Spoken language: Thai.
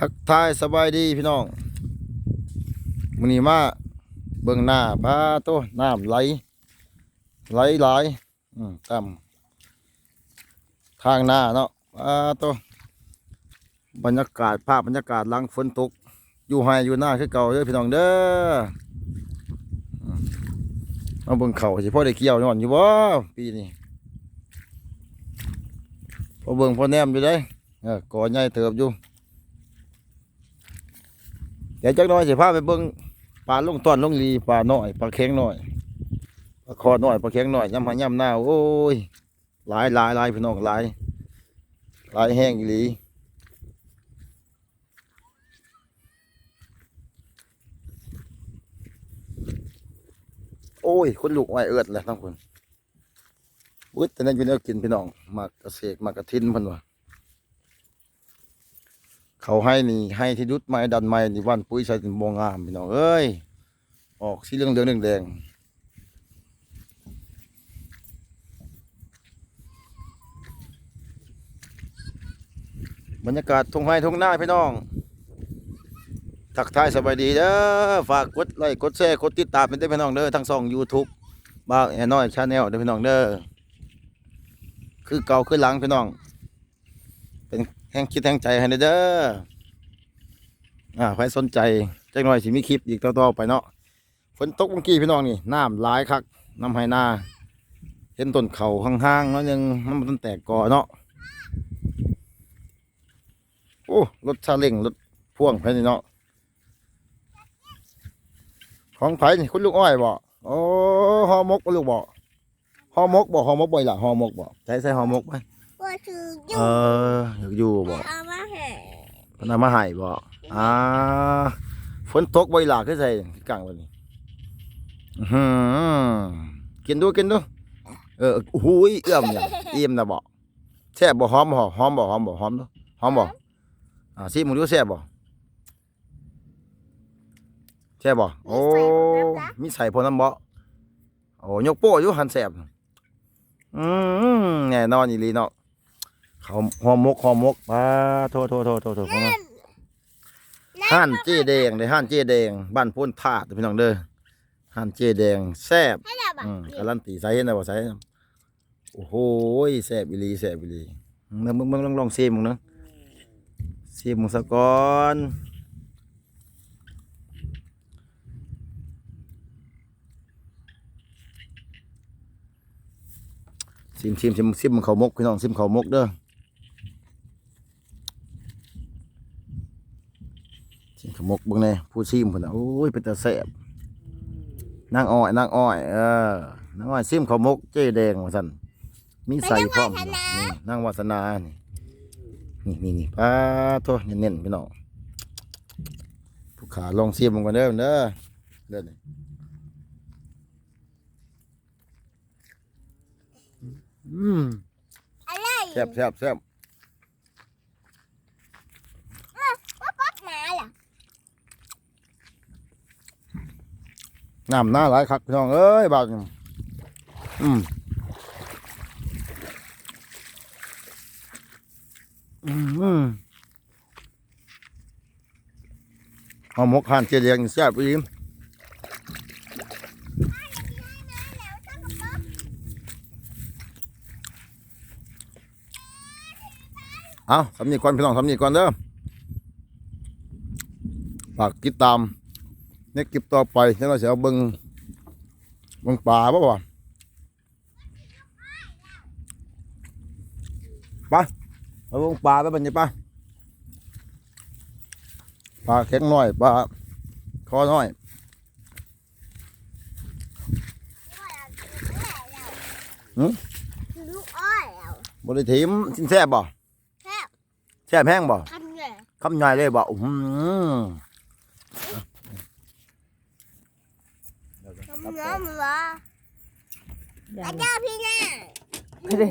ทักทายสบายดีพี่น้องมื้อนี้มาเบิ่งหน้าพาโตน้ำไหลไหลหลายอืมตามทางหน้าเนาะพาโตบรรยากาศภาพบรรยากาศหลังฝนตก อยู่ไห้อยู่หน้าคือเก่าเด้อพี่น้องเด้ออืมาเบิ่งเขาสิพ่อได้เกี่ยวนอนอยู่บ่ปีนี้พอเบิ่งพอแนมอยู่ได้เออก่อใหญ่เติบอยู่ เดี๋ยวจักน้อยสิพาไปเบิ่งปลาลงต้อนลงลีปลาหน้อยปลาเค็งหน้อยปลาคอหน้อยปลาเค็งหน้อยยำหายำหน้าโอ้ยหลายหลายหลายพี่น้องหลายหลายแห้งอีหลีโอ้ยคนลูกไว้เอิดแหละทั้งคนวุ้ยแต่นั้นอยู่แนวกินพี่น้องมากกระเสกมากกระทินพันว่า เขาให้นี่ให้ที่ดุดไม้ดันไม้นี่วันปุ๋ยใส่ถึงบงงามพี่น้องเอ้ยออกสีเหลืองเหลืองแดงบรรยากาศทุ่งไร่ทุ่งนาพี่น้องทักทายสบายดีเด้อฝากกดไลค์กดแชร์กดติดตามเป็นได้พี่น้องเด้อทั้งสอง YouTube บ้างแอนน้อยชาแนลเด้อพี่น้องเด้อคือเก่าคือหลังพี่น้อง เป็น แห่งคิดแห่งใจให้เด้ออ่าใครสนใจจักหน่อยสิมีคลิปอีกต่อๆไปเนาะฝนตกเมื่อกี้พี่น้องนี่น้ำหลายคักน้ำไหนาเห็นต้นเขาห่างๆเนาะยังนบ่ต้นแตกกอเนาะโอ้รถซาเล้งรถพ่วงไปนี่เนาะของไผนี่คุณลูกอ้อยบ่โอ้หอมกลูกบ่หอมกบ่หอมกบ่อยล่ะหอมกบ่ใส่ใส่หอมกไป คืออเอยู่ออยากอยู่บ่เอามาแห่เพนเอามาให้บ่อ่าฝนตกบ่อีหลาคือใส่กลางวันนี้อื้อหือกินดูกินดูเออโอ้โหยเอื้อมอย่างอิ่มนะบ่แซ่บบ่หอมบ่หอมบ่หอมบ่หอมดูหอมบ่อ่าซิมึงดูแซ่บบ่แซ่บบ่โอ้มีใส่พอน้ำบ่โอ้ยกโป้อยู่หันแซ่บอืมแน่นอนอีหลีเนาะ เขาหอมมกหอมมกปาโทษโทษโทษโทษโทษของมันห้านเจ๊แดงเลยห้านเจ๊แดง บ้านพ้นธาตุพี่น้องเด้อห้านเจ๊แดงแซ่บให้เราแบบอืมการันตีใส่เห็นได้บ่ใส่โอ้โหแซ่บอีหลีแซ่บอีหลีมึงมึงมึงลองลองซีมึงเนาะซีมึงซะก่อนซิมซิมซิมซิมมึงเขามกพี่น้องซิมเขามกเด้อ ซิมเขามกเบิ่งแน่ผู้ซิมเพิ่นน่ะโอ้ยเป็นตาแซ่บนางอ้อยนางอ้อยเออนางอ้อยซิมข้าวมกเจ๊แดงว่าซั่นมีใส่พร้อมนี่นางวาสนานี่นี่นี่นี่ปลาโทเน้นๆพี่น้องผู้ขาลองซิมมันก่อนเด้อเด้อเด้อนี่อืมอะไรแซ่บแซ่บแซ่บ ว่าป๊อปหมาเหรอ น้ำหน้าหลายคักพี่น้องเอ้ยบาดนี่อืมอืมเอาหมกหันเจียงแซ่บอีมเอาสำนีก่อนพี่น้องสำนีก่อนเด้อฝากติดตาม ในคลิปต่อไปแล้วเราจะเอาเบิงเบิงป่าบ่บ่ไปเอาเบิงป่าไปบัดนี้ไปปลาแข็งน้อยปลาคอน้อยหืมคือลูกอ้อยแล้วบริถิมสินแซ่บบ่แซ่บแซ่บแห้งบ่ทำไงคำใหญ่เลยบ่อื้ อหือทำเนื้อมืออาจารย์พี่น่าไม่ได้